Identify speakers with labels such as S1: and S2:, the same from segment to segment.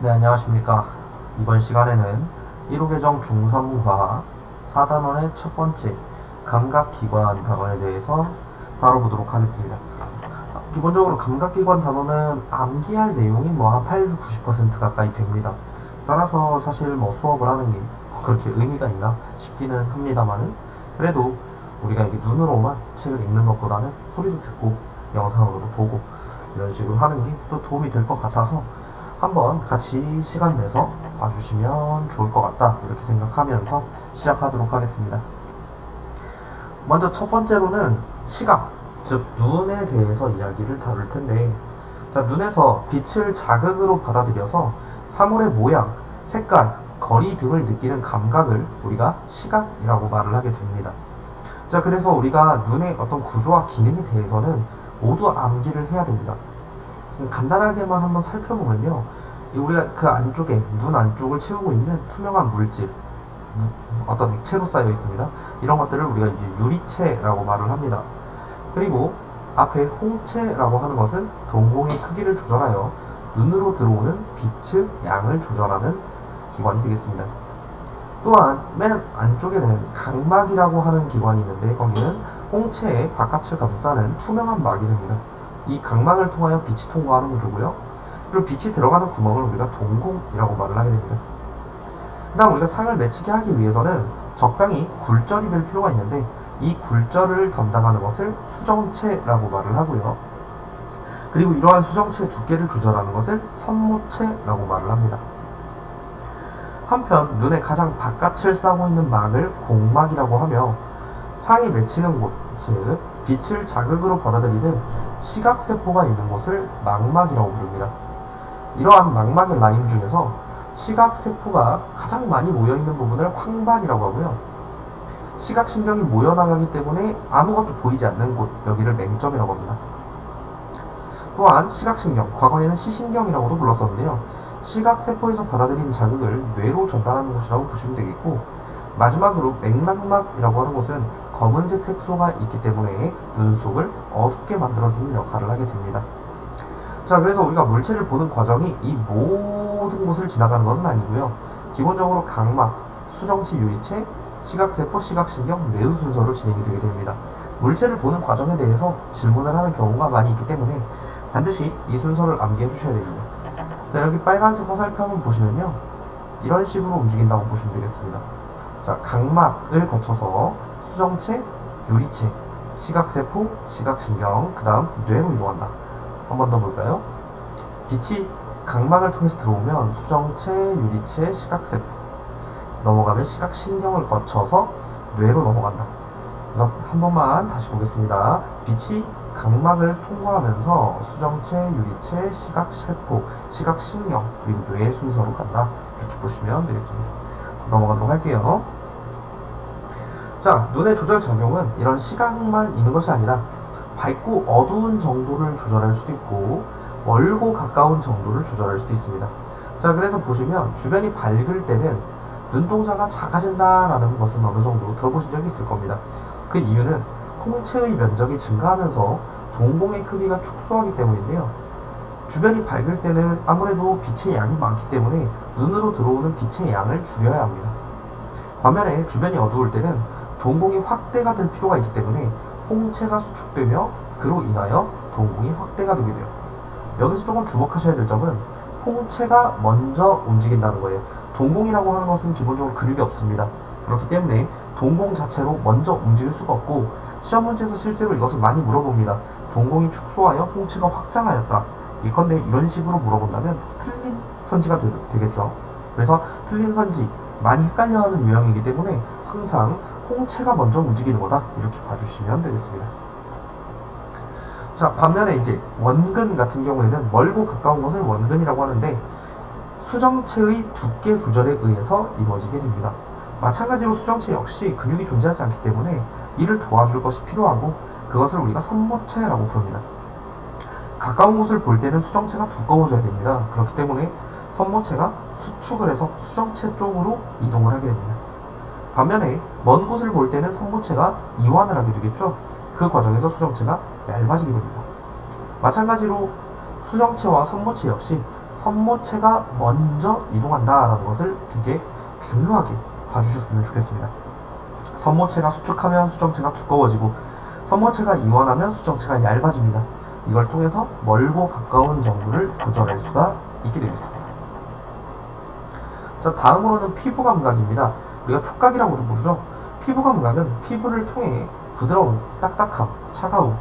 S1: 네, 안녕하십니까. 이번 시간에는 1호 계정 중성화 4단원의 첫 번째 감각기관 단원에 대해서 다뤄보도록 하겠습니다. 아, 기본적으로 감각기관 단원은 암기할 내용이 뭐 한 8, 90% 가까이 됩니다. 따라서 사실 뭐 수업을 하는 게 그렇게 의미가 있나 싶기는 합니다만은 그래도 우리가 이게 눈으로만 책을 읽는 것보다는 소리도 듣고 영상으로도 보고 이런 식으로 하는 게 또 도움이 될 것 같아서 한번 같이 시간 내서 봐주시면 좋을 것 같다 이렇게 생각하면서 시작하도록 하겠습니다. 먼저 첫 번째로는 시각, 즉 눈에 대해서 이야기를 다룰 텐데 자, 눈에서 빛을 자극으로 받아들여서 사물의 모양, 색깔, 거리 등을 느끼는 감각을 우리가 시각이라고 말을 하게 됩니다. 자, 그래서 우리가 눈의 어떤 구조와 기능에 대해서는 모두 암기를 해야 됩니다. 음, 간단하게만 한번 살펴보면요. 이 우리가 그 안쪽에, 눈 안쪽을 채우고 있는 투명한 물질, 무- 어떤 액체로 쌓여 있습니다. 이런 것들을 우리가 이제 유리체라고 말을 합니다. 그리고 앞에 홍채라고 하는 것은 동공의 크기를 조절하여 눈으로 들어오는 빛의 양을 조절하는 기관이 되겠습니다. 또한 맨 안쪽에는 각막이라고 하는 기관이 있는데 거기는 홍채의 바깥을 감싸는 투명한 막이 됩니다. 이 각막을 통하여 빛이 통과하는 구조고요. 그리고 빛이 들어가는 구멍을 우리가 동공이라고 말을 하게 됩니다. 그다음 우리가 상을 맺히게 하기 위해서는 적당히 굴절이 될 필요가 있는데 이 굴절을 담당하는 것을 수정체라고 말을 하고요. 그리고 이러한 수정체의 두께를 조절하는 것을 선모체라고 말을 합니다. 한편 눈의 가장 바깥을 싸고 있는 막을 공막이라고 하며 상이 맺히는 곳, 즉 빛을 자극으로 받아들이는 시각세포가 있는 곳을 망막이라고 부릅니다. 이러한 망막의 라인 중에서 시각세포가 가장 많이 모여있는 부분을 황반이라고 하고요. 시각신경이 모여나가기 때문에 아무것도 보이지 않는 곳, 여기를 맹점이라고 합니다. 또한 시각신경, 과거에는 시신경이라고도 불렀었는데요. 시각세포에서 받아들인 자극을 뇌로 전달하는 곳이라고 보시면 되겠고, 마지막으로 맥락막이라고 하는 곳은 검은색 색소가 있기 때문에 눈 속을 어둡게 만들어주는 역할을 하게 됩니다. 자, 그래서 우리가 물체를 보는 과정이 이 모든 곳을 지나가는 것은 아니고요. 기본적으로 각막, 수정체 유리체, 시각세포, 시각신경, 매우 순서로 진행이 되게 됩니다. 물체를 보는 과정에 대해서 질문을 하는 경우가 많이 있기 때문에 반드시 이 순서를 암기해 주셔야 됩니다. 자, 여기 빨간색 화살표 한번 보시면요. 이런 식으로 움직인다고 보시면 되겠습니다. 자, 각막을 거쳐서 수정체, 유리체, 시각세포, 시각신경, 그 다음 뇌로 이동한다. 한 번 더 볼까요? 빛이 각막을 통해서 들어오면 수정체, 유리체, 시각세포 넘어가면 시각신경을 거쳐서 뇌로 넘어간다. 그래서 한 번만 다시 보겠습니다. 빛이 각막을 통과하면서 수정체, 유리체, 시각세포, 시각신경 그리고 뇌 순서로 간다. 이렇게 보시면 되겠습니다. 넘어가도록 할게요. 자, 눈의 조절 작용은 이런 시각만 있는 것이 아니라 밝고 어두운 정도를 조절할 수도 있고 멀고 가까운 정도를 조절할 수도 있습니다. 자, 그래서 보시면 주변이 밝을 때는 눈동자가 작아진다라는 것은 어느 정도 들어보신 적이 있을 겁니다. 그 이유는 홍채의 면적이 증가하면서 동공의 크기가 축소하기 때문인데요. 주변이 밝을 때는 아무래도 빛의 양이 많기 때문에 눈으로 들어오는 빛의 양을 줄여야 합니다. 반면에 주변이 어두울 때는 동공이 확대가 될 필요가 있기 때문에 홍채가 수축되며 그로 인하여 동공이 확대가 되게 돼요. 여기서 조금 주목하셔야 될 점은 홍채가 먼저 움직인다는 거예요. 동공이라고 하는 것은 기본적으로 근육이 없습니다. 그렇기 때문에 동공 자체로 먼저 움직일 수가 없고 시험 문제에서 실제로 이것을 많이 물어봅니다. 동공이 축소하여 홍채가 확장하였다. 이건데 이런 식으로 물어본다면 틀린 선지가 되, 되겠죠. 그래서 틀린 선지 많이 헷갈려하는 유형이기 때문에 항상 홍채가 먼저 움직이는 거다 이렇게 봐주시면 되겠습니다. 자 반면에 이제 원근 같은 경우에는 멀고 가까운 것을 원근이라고 하는데 수정체의 두께 조절에 의해서 이루어지게 됩니다. 마찬가지로 수정체 역시 근육이 존재하지 않기 때문에 이를 도와줄 것이 필요하고 그것을 우리가 선모체라고 부릅니다. 가까운 곳을 볼 때는 수정체가 두꺼워져야 됩니다. 그렇기 때문에 선모체가 수축을 해서 수정체 쪽으로 이동을 하게 됩니다. 반면에 먼 곳을 볼 때는 선모체가 이완을 하게 되겠죠. 그 과정에서 수정체가 얇아지게 됩니다. 마찬가지로 수정체와 선모체 역시 선모체가 먼저 이동한다라는 것을 되게 중요하게 봐주셨으면 좋겠습니다. 선모체가 수축하면 수정체가 두꺼워지고 선모체가 이완하면 수정체가 얇아집니다. 이걸 통해서 멀고 가까운 정도를 조절할 수가 있게 되겠습니다. 자, 다음으로는 피부 감각입니다. 우리가 촉각이라고도 부르죠. 피부 감각은 피부를 통해 부드러움, 딱딱함, 차가움,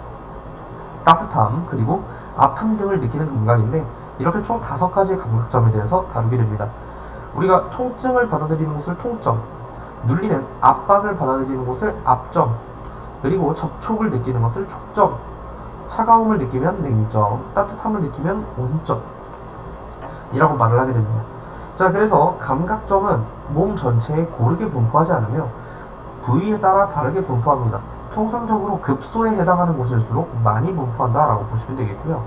S1: 따뜻함, 그리고 아픔 등을 느끼는 감각인데 이렇게 총 다섯 가지의 감각점에 대해서 다루게 됩니다. 우리가 통증을 받아들이는 곳을 통점, 눌리는 압박을 받아들이는 곳을 압점, 그리고 접촉을 느끼는 것을 촉점, 차가움을 느끼면 냉점, 따뜻함을 느끼면 온점 이라고 말을 하게 됩니다. 자, 그래서 감각점은 몸 전체에 고르게 분포하지 않으며 부위에 따라 다르게 분포합니다. 통상적으로 급소에 해당하는 곳일수록 많이 분포한다라고 보시면 되겠고요.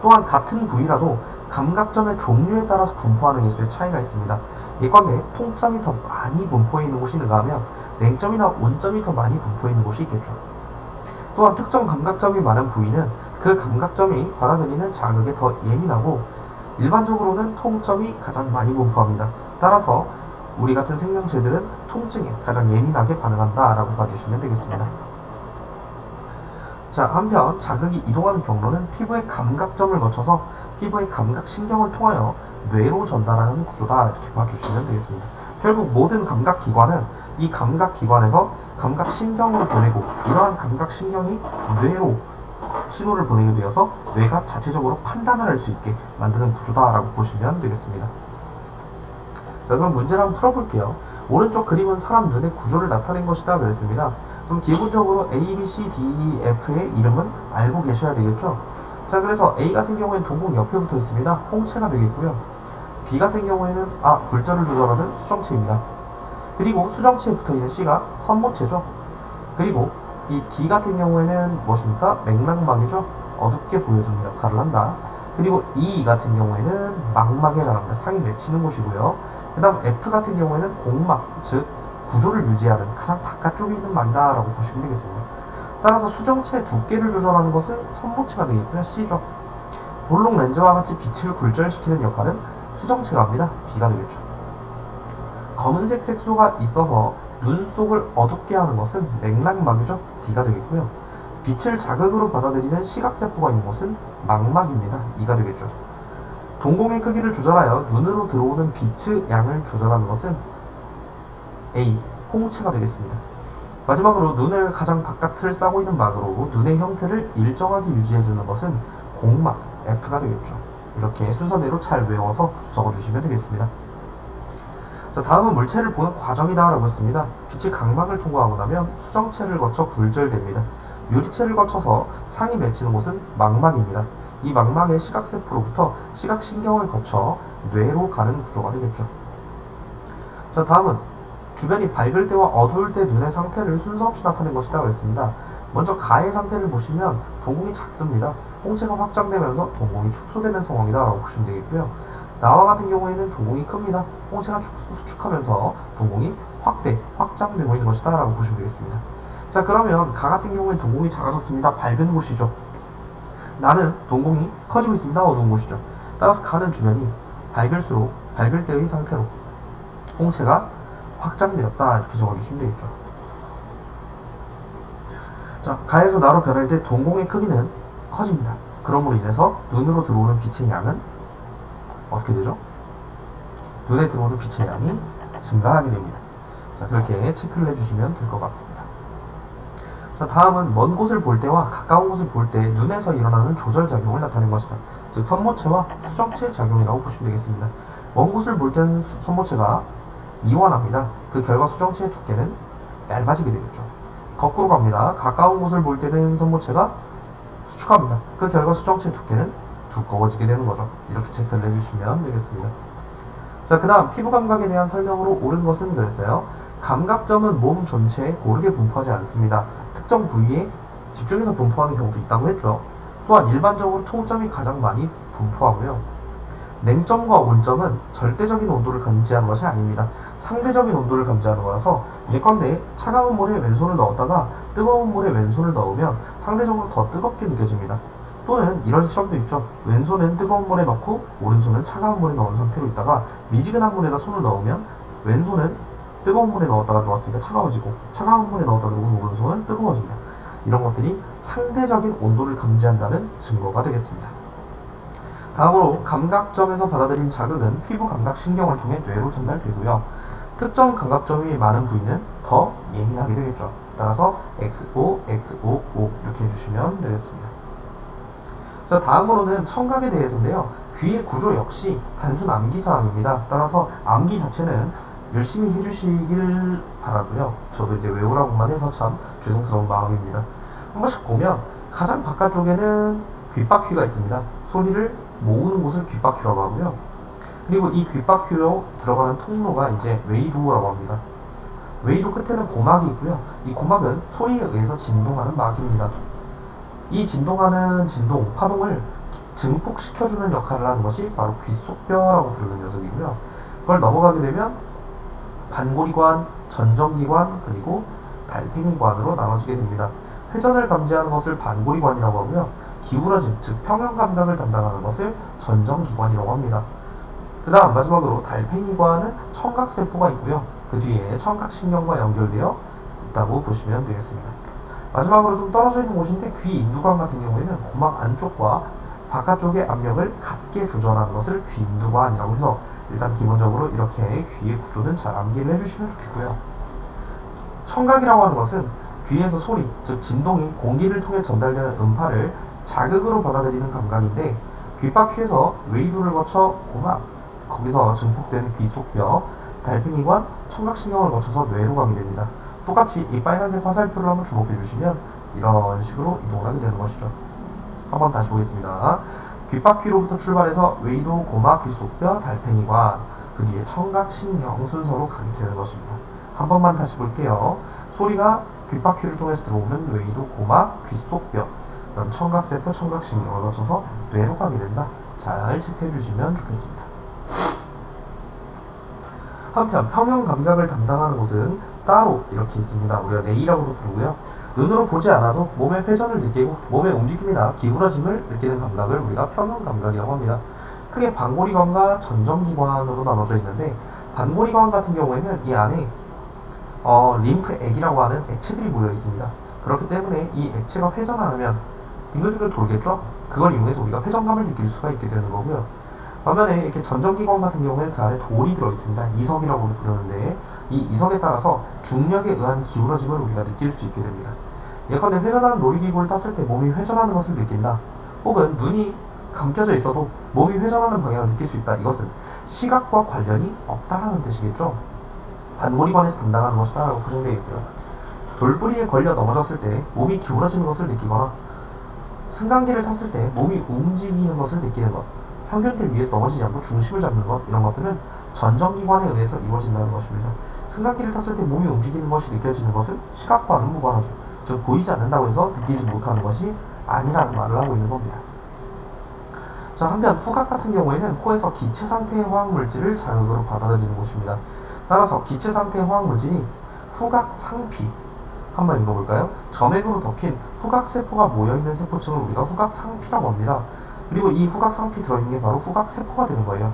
S1: 또한 같은 부위라도 감각점의 종류에 따라서 분포하는 개수의 차이가 있습니다. 예컨대 통점이 더 많이 분포해 있는 곳이 있는가 하면 냉점이나 온점이 더 많이 분포해 있는 곳이 있겠죠. 또한 특정 감각점이 많은 부위는 그 감각점이 받아들이는 자극에 더 예민하고 일반적으로는 통점이 가장 많이 분포합니다. 따라서 우리 같은 생명체들은 통증에 가장 예민하게 반응한다라고 봐주시면 되겠습니다. 자, 한편 자극이 이동하는 경로는 피부의 감각점을 거쳐서 피부의 감각 신경을 통하여 뇌로 전달하는 구조다 이렇게 봐주시면 되겠습니다. 결국 모든 감각 기관은 이 감각 기관에서 감각 신경으로 보내고 이러한 감각 신경이 뇌로 신호를 보내게 되어서 뇌가 자체적으로 판단을 할 수 있게 만드는 구조다라고 보시면 되겠습니다. 자, 그럼 문제를 한번 풀어볼게요. 오른쪽 그림은 사람 눈의 구조를 나타낸 것이다 그랬습니다. 그럼 기본적으로 A, B, C, D, E, F의 이름은 알고 계셔야 되겠죠? 자, 그래서 A 같은 경우에는 동공 옆에 붙어 있습니다. 홍채가 되겠고요. B 같은 경우에는 아, 굴절을 조절하는 수정체입니다. 그리고 수정체에 붙어 있는 C가 선모체죠. 그리고 이 D 같은 경우에는 무엇입니까? 맥락막이죠. 어둡게 보여주는 역할을 한다. 그리고 E 같은 경우에는 망막에 해당합니다. 상이 맺히는 곳이고요. 그 다음 F 같은 경우에는 공막, 즉 구조를 유지하는 가장 바깥쪽에 있는 막이다 라고 보시면 되겠습니다. 따라서 수정체의 두께를 조절하는 것은 선모체가 되겠고요. C죠. 볼록 렌즈와 같이 빛을 굴절시키는 역할은 수정체가 합니다. B가 되겠죠. 검은색 색소가 있어서 눈 속을 어둡게 하는 것은 맥락막이죠. D가 되겠고요. 빛을 자극으로 받아들이는 시각세포가 있는 곳은 망막입니다. E가 되겠죠. 동공의 크기를 조절하여 눈으로 들어오는 빛의 양을 조절하는 것은 A, 홍채가 되겠습니다. 마지막으로 눈을 가장 바깥을 싸고 있는 막으로 눈의 형태를 일정하게 유지해주는 것은 공막, F가 되겠죠. 이렇게 순서대로 잘 외워서 적어주시면 되겠습니다. 자, 다음은 물체를 보는 과정이다 라고 했습니다. 빛이 각막을 통과하고 나면 수정체를 거쳐 굴절됩니다. 유리체를 거쳐서 상이 맺히는 곳은 망막입니다. 이 망막의 시각세포로부터 시각신경을 거쳐 뇌로 가는 구조가 되겠죠. 자, 다음은 주변이 밝을 때와 어두울 때 눈의 상태를 순서 없이 나타낸 것이다 그랬습니다. 먼저 가의 상태를 보시면 동공이 작습니다. 홍채가 확장되면서 동공이 축소되는 상황이다 라고 보시면 되겠고요. 나와 같은 경우에는 동공이 큽니다. 홍채가 축, 수축하면서 동공이 확대, 확장되고 있는 것이다 라고 보시면 되겠습니다. 자 그러면 가 같은 경우에는 동공이 작아졌습니다. 밝은 곳이죠. 나는 동공이 커지고 있습니다. 어두운 곳이죠. 따라서 가는 주변이 밝을수록 밝을 때의 상태로 홍채가 확장되었다 이렇게 적어주시면 되겠죠. 자 가에서 나로 변할 때 동공의 크기는 커집니다. 그러므로 인해서 눈으로 들어오는 빛의 양은 어떻게 되죠? 눈에 들어오는 빛의 양이 증가하게 됩니다. 자 그렇게 체크를 해주시면 될 것 같습니다. 자, 다음은 먼 곳을 볼 때와 가까운 곳을 볼 때 눈에서 일어나는 조절 작용을 나타낸 것이다. 즉 선모체와 수정체 작용이라고 보시면 되겠습니다. 먼 곳을 볼 때는 수- 선모체가 이완합니다. 그 결과 수정체의 두께는 얇아지게 되겠죠. 거꾸로 갑니다. 가까운 곳을 볼 때는 선모체가 수축합니다. 그 결과 수정체의 두께는 두꺼워지게 되는 거죠. 이렇게 체크를 해주시면 되겠습니다. 자, 그 다음 피부 감각에 대한 설명으로 옳은 것은 그랬어요. 감각점은 몸 전체에 고르게 분포하지 않습니다. 특정 부위에 집중해서 분포하는 경우도 있다고 했죠. 또한 일반적으로 통점이 가장 많이 분포하고요. 냉점과 온점은 절대적인 온도를 감지하는 것이 아닙니다. 상대적인 온도를 감지하는 거라서 예컨대 차가운 물에 왼손을 넣었다가 뜨거운 물에 왼손을 넣으면 상대적으로 더 뜨겁게 느껴집니다. 또는 이런 시험도 있죠. 왼손은 뜨거운 물에 넣고 오른손은 차가운 물에 넣은 상태로 있다가 미지근한 물에다 손을 넣으면 왼손은 뜨거운 물에 넣었다가 들어왔으니까 차가워지고 차가운 물에 넣었다 들어오면 오른손은 뜨거워진다. 이런 것들이 상대적인 온도를 감지한다는 증거가 되겠습니다. 다음으로 감각점에서 받아들인 자극은 피부 감각 신경을 통해 뇌로 전달되고요. 특정 감각점이 많은 부위는 더 예민하게 되겠죠. 따라서 XO, XO, O 이렇게 해주시면 되겠습니다. 자, 다음으로는 청각에 대해서인데요. 귀의 구조 역시 단순 암기 사항입니다. 따라서 암기 자체는 열심히 해주시길 바라고요. 저도 이제 외우라고만 해서 참 죄송스러운 마음입니다. 한 번씩 보면 가장 바깥쪽에는 귓바퀴가 있습니다. 소리를 모으는 곳을 귓바퀴라고 하고요. 그리고 이 귓바퀴로 들어가는 통로가 이제 웨이도라고 합니다. 웨이도 끝에는 고막이 있고요. 이 고막은 소리에 의해서 진동하는 막입니다. 이 진동하는 진동, 파동을 증폭시켜주는 역할을 하는 것이 바로 귓속뼈라고 부르는 녀석이고요. 그걸 넘어가게 되면 반고리관, 전정기관, 그리고 달팽이관으로 나눠지게 됩니다. 회전을 감지하는 것을 반고리관이라고 하고요. 기울어짐, 즉 평형 감각을 담당하는 것을 전정기관이라고 합니다. 그 다음 마지막으로 달팽이관은 청각세포가 있고요. 그 뒤에 청각신경과 연결되어 있다고 보시면 되겠습니다. 마지막으로 좀 떨어져 있는 곳인데 귀 인두관 같은 경우에는 고막 안쪽과 바깥쪽의 압력을 같게 조절하는 것을 귀 인두관이라고 해서 일단 기본적으로 이렇게 귀의 구조는 잘 암기를 해주시면 좋겠고요. 청각이라고 하는 것은 귀에서 소리, 즉 진동이 공기를 통해 전달되는 음파를 자극으로 받아들이는 감각인데 귓바퀴에서 웨이도를 거쳐 고막, 거기서 증폭되는 귀 속뼈, 달팽이관, 청각신경을 거쳐서 뇌로 가게 됩니다. 똑같이 이 빨간색 화살표를 한번 주목해 주시면 이런 식으로 이동을 하게 되는 것이죠. 한번 다시 보겠습니다. 귓바퀴로부터 출발해서 웨이도, 고막, 귀속뼈, 달팽이관, 그 뒤에 청각 신경 순서로 가게 되는 것입니다. 한 번만 다시 볼게요. 소리가 귓바퀴를 통해서 들어오면 웨이도, 고막, 귀속뼈, 그다음 청각세포, 청각신경을 거쳐서 뇌로 가게 된다. 잘 체크해 주시면 좋겠습니다. 한편 평형 감각을 담당하는 곳은 따로 이렇게 있습니다. 우리가 뇌이라고도 부르고요. 눈으로 보지 않아도 몸의 회전을 느끼고 몸의 움직임이나 기울어짐을 느끼는 감각을 우리가 평형 감각이라고 합니다. 크게 반고리관과 전정기관으로 나눠져 있는데 반고리관 같은 경우에는 이 안에 어, 림프액이라고 하는 액체들이 모여 있습니다. 그렇기 때문에 이 액체가 회전하면 빙글빙글 돌겠죠? 그걸 이용해서 우리가 회전감을 느낄 수가 있게 되는 거고요. 반면에 이렇게 전정기관 같은 경우에는 그 안에 돌이 들어 있습니다. 이석이라고 부르는데 이 이석에 따라서 중력에 의한 기울어짐을 우리가 느낄 수 있게 됩니다. 예컨대 회전하는 놀이기구를 탔을 때 몸이 회전하는 것을 느낀다. 혹은 눈이 감겨져 있어도 몸이 회전하는 방향을 느낄 수 있다. 이것은 시각과 관련이 없다라는 뜻이겠죠. 반고리관에서 담당하는 것이다 라고 보정되겠고요. 돌부리에 걸려 넘어졌을 때 몸이 기울어지는 것을 느끼거나 승강기를 탔을 때 몸이 움직이는 것을 느끼는 것, 평균대 위에서 넘어지지 않고 중심을 잡는 것 이런 것들은 전정기관에 의해서 이루어진다는 것입니다. 승강기를 탔을 때 몸이 움직이는 것이 느껴지는 것은 시각과는 무관하죠. 즉 보이지 않는다고 해서 느끼지 못하는 것이 아니라는 말을 하고 있는 겁니다. 자 한편 후각 같은 경우에는 코에서 기체 상태의 화학 물질을 자극으로 받아들이는 곳입니다. 따라서 기체 상태의 화학 물질이 후각 상피 한번 읽어볼까요? 점액으로 덮인 후각 세포가 모여 있는 세포층을 우리가 후각 상피라고 합니다. 그리고 이 후각 상피 들어있는 게 바로 후각 세포가 되는 거예요.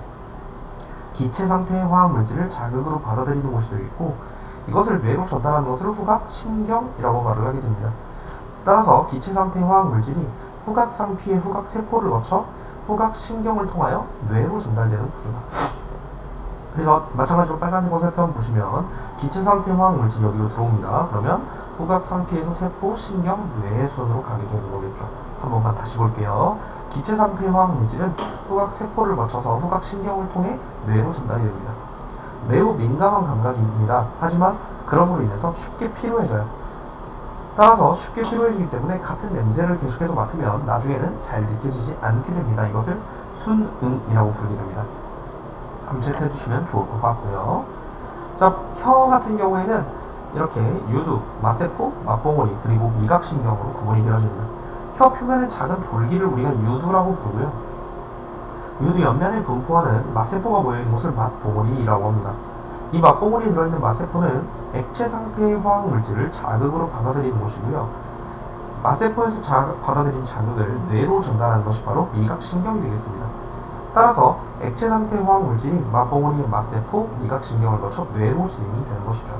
S1: 기체 상태의 화학 물질을 자극으로 받아들이는 곳이 되겠고 이것을 뇌로 전달하는 것을 후각 신경이라고 말을 하게 됩니다. 따라서 기체 상태의 화학 물질이 후각 상피의 후각 세포를 거쳐 후각 신경을 통하여 뇌로 전달되는 구조다. 그래서 마찬가지로 빨간색 화살표 보시면 기체 상태의 화학 물질이 여기로 들어옵니다. 그러면 후각 상피에서 세포, 신경, 뇌의 순으로 가게 되는 거겠죠. 한 번만 다시 볼게요. 기체 상태의 화학 물질은 후각 세포를 거쳐서 후각 신경을 통해 뇌로 전달이 됩니다. 매우 민감한 감각입니다. 하지만 그럼으로 인해서 쉽게 피로해져요. 따라서 쉽게 피로해지기 때문에 같은 냄새를 계속해서 맡으면 나중에는 잘 느껴지지 않게 됩니다. 이것을 순응이라고 부르게 됩니다. 체크해 주시면 좋을 것 같고요. 자, 혀 같은 경우에는 이렇게 유두, 맛세포, 맛봉오리, 그리고 미각신경으로 구분이 되어집니다. 혀 표면의 작은 돌기를 우리가 유두라고 부르고요. 유두 옆면에 분포하는 맛세포가 모여있는 곳을 맛봉오리라고 합니다. 이 맛봉오리에 들어있는 맛세포는 액체 상태의 화학 물질을 자극으로 받아들이는 곳이고요. 맛세포에서 자, 받아들인 자극을 뇌로 전달하는 것이 바로 미각신경이 되겠습니다. 따라서 액체 상태 화학 물질이 맛봉오리의 맛세포, 미각신경을 거쳐 뇌로 진행이 되는 것이죠.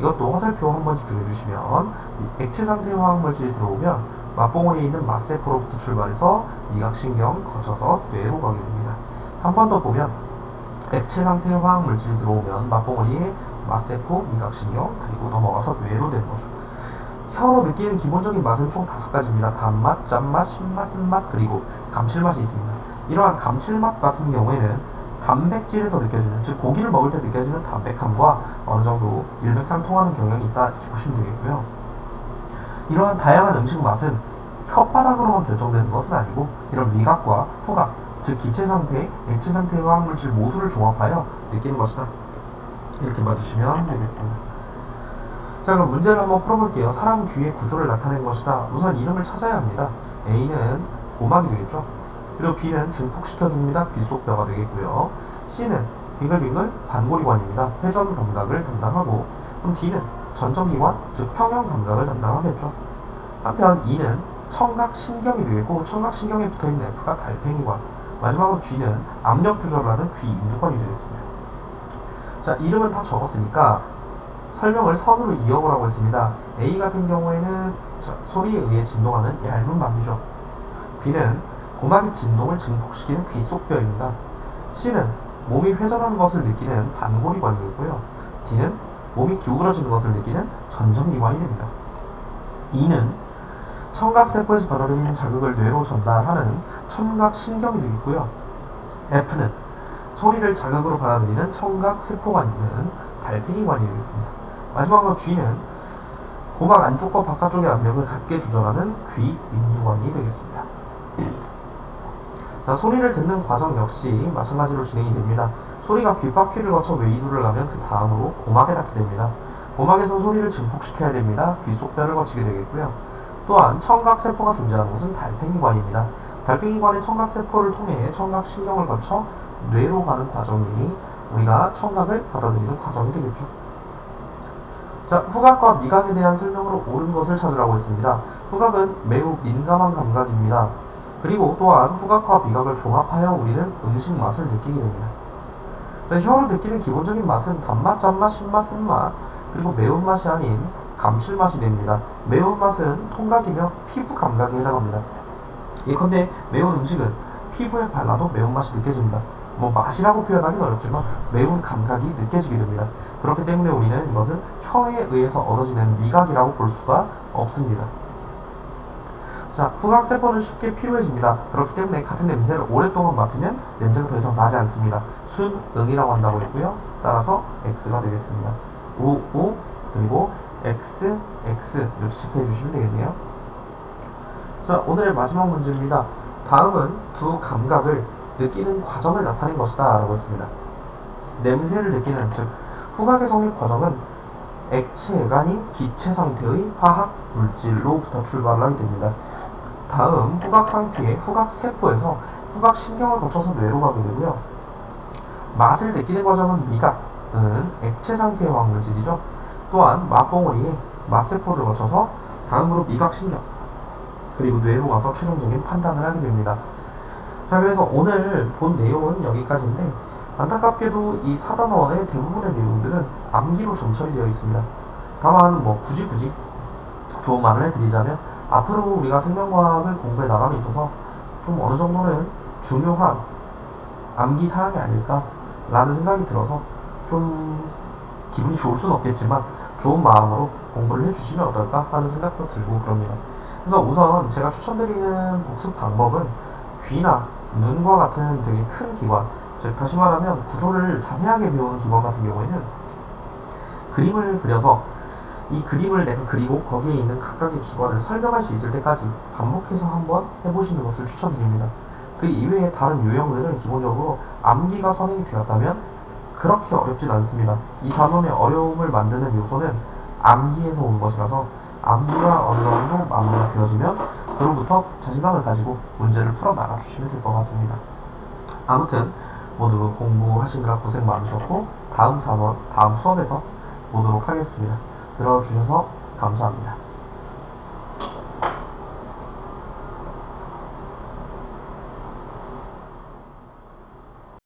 S1: 이것도 화살표 한번 집중해 주시면 이 액체 상태 화학 물질이 들어오면 맛봉오리에 있는 맛세포로부터 출발해서 미각신경 거쳐서 뇌로 가게 됩니다. 한 번 더 보면 액체 상태 화학 물질이 들어오면 맛봉오리에 맛세포, 미각신경 그리고 넘어가서 뇌로 되는 거죠. 혀로 느끼는 기본적인 맛은 총 다섯 가지입니다. 단맛, 짠맛, 신맛, 쓴맛 그리고 감칠맛이 있습니다. 이러한 감칠맛 같은 경우에는 단백질에서 느껴지는 즉 고기를 먹을 때 느껴지는 담백함과 어느 정도 일맥상통하는 경향이 있다 이렇게 보시면 되겠고요. 이러한 다양한 음식 맛은 혓바닥으로만 결정되는 것은 아니고 이런 미각과 후각 즉 기체 상태, 액체 상태의 화학물질 모두를 종합하여 느끼는 것이다. 이렇게 봐주시면 되겠습니다. 자 그럼 문제를 한번 풀어볼게요. 사람 귀의 구조를 나타낸 것이다. 우선 이름을 찾아야 합니다. A는 고막이 되겠죠. 그리고 B는 증폭시켜줍니다. 귀속 뼈가 되겠고요. C는 빙글빙글 반고리관입니다. 회전 감각을 담당하고 그럼 D는 전정기관, 즉 평형 감각을 담당하겠죠. 한편 E는 청각신경이 되겠고 청각신경에 붙어있는 F가 달팽이관 마지막으로 G는 압력 조절을 하는 귀 인두관이 되겠습니다. 자 이름은 다 적었으니까 설명을 선으로 이어보라고 했습니다. A 같은 경우에는 자, 소리에 의해 진동하는 얇은 막이죠. B는 고막의 진동을 증폭시키는 귀 속뼈입니다. C는 몸이 회전하는 것을 느끼는 반고리관이겠고요. D는 몸이 기울어지는 것을 느끼는 전정기관이 됩니다. E는 청각세포에서 받아들이는 자극을 뇌로 전달하는 청각신경이 되겠고요. F는 소리를 자극으로 받아들이는 청각세포가 있는 달팽이관이 되겠습니다. 마지막으로 G는 고막 안쪽과 바깥쪽의 압력을 같게 조절하는 귀 인두관이 되겠습니다. 자, 소리를 듣는 과정 역시 마찬가지로 진행이 됩니다. 소리가 귓바퀴를 거쳐 외이두를 가면 그 다음으로 고막에 닿게 됩니다. 고막에서 소리를 증폭시켜야 됩니다. 귀 속뼈를 거치게 되겠고요. 또한 청각세포가 존재하는 곳은 달팽이관입니다. 달팽이관의 청각세포를 통해 청각신경을 거쳐 뇌로 가는 과정이니 우리가 청각을 받아들이는 과정이 되겠죠. 자, 후각과 미각에 대한 설명으로 옳은 것을 찾으라고 했습니다. 후각은 매우 민감한 감각입니다. 그리고 또한 후각과 미각을 종합하여 우리는 음식 맛을 느끼게 됩니다. 자, 혀로 느끼는 기본적인 맛은 단맛, 짠맛, 신맛, 쓴맛, 그리고 매운맛이 아닌 감칠맛이 됩니다. 매운맛은 통각이며 피부 감각에 해당합니다. 예컨대 매운 음식은 피부에 발라도 매운맛이 느껴집니다. 뭐 맛이라고 표현하기는 어렵지만 매운 감각이 느껴지게 됩니다. 그렇기 때문에 우리는 이것을 혀에 의해서 얻어지는 미각이라고 볼 수가 없습니다. 자, 후각세포는 쉽게 피로해집니다. 그렇기 때문에 같은 냄새를 오랫동안 맡으면 냄새가 더 이상 나지 않습니다. 순, 응이라고 한다고 했고요. 따라서 X가 되겠습니다. 우, 우, 그리고 X, X 이렇게 체크해 주시면 되겠네요. 자, 오늘의 마지막 문제입니다. 다음은 두 감각을 느끼는 과정을 나타낸 것이다 라고 했습니다. 냄새를 느끼는 즉 후각의 성립 과정은 액체가 아닌 기체 상태의 화학 물질로부터 출발을 하게 됩니다. 다음 후각 상피의 후각 세포에서 후각 신경을 거쳐서 뇌로 가게 되고요. 맛을 느끼는 과정은 미각은 액체 상태의 화학 물질이죠. 또한 맛봉오리에 맛세포를 거쳐서 다음으로 미각 신경 그리고 뇌로 가서 최종적인 판단을 하게 됩니다. 자 그래서 오늘 본 내용은 여기까지인데 안타깝게도 이 사단원의 대부분의 내용들은 암기로 점철이 되어 있습니다. 다만 뭐 굳이 굳이 좋은 말을 해드리자면 앞으로 우리가 생명과학을 공부해 나감에 있어서 좀 어느 정도는 중요한 암기 사항이 아닐까라는 생각이 들어서 좀 기분이 좋을 수는 없겠지만 좋은 마음으로 공부를 해주시면 어떨까 하는 생각도 들고 그럽니다. 그래서 우선 제가 추천드리는 복습 방법은 귀나 눈과 같은 되게 큰 기관, 즉 다시 말하면 구조를 자세하게 배우는 기관 같은 경우에는 그림을 그려서 이 그림을 내가 그리고 거기에 있는 각각의 기관을 설명할 수 있을 때까지 반복해서 한번 해보시는 것을 추천드립니다. 그 이외의 다른 유형들은 기본적으로 암기가 선행이 되었다면 그렇게 어렵진 않습니다. 이 단원의 어려움을 만드는 요소는 암기에서 오는 것이라서 암기가 어느 정도 마무리가 되어지면 그로부터 자신감을 가지고 문제를 풀어 나가 주시면 될 것 같습니다. 아무튼 모두 공부하시느라 고생 많으셨고 다음 단원, 다음 수업에서 보도록 하겠습니다. 들어주셔서 감사합니다.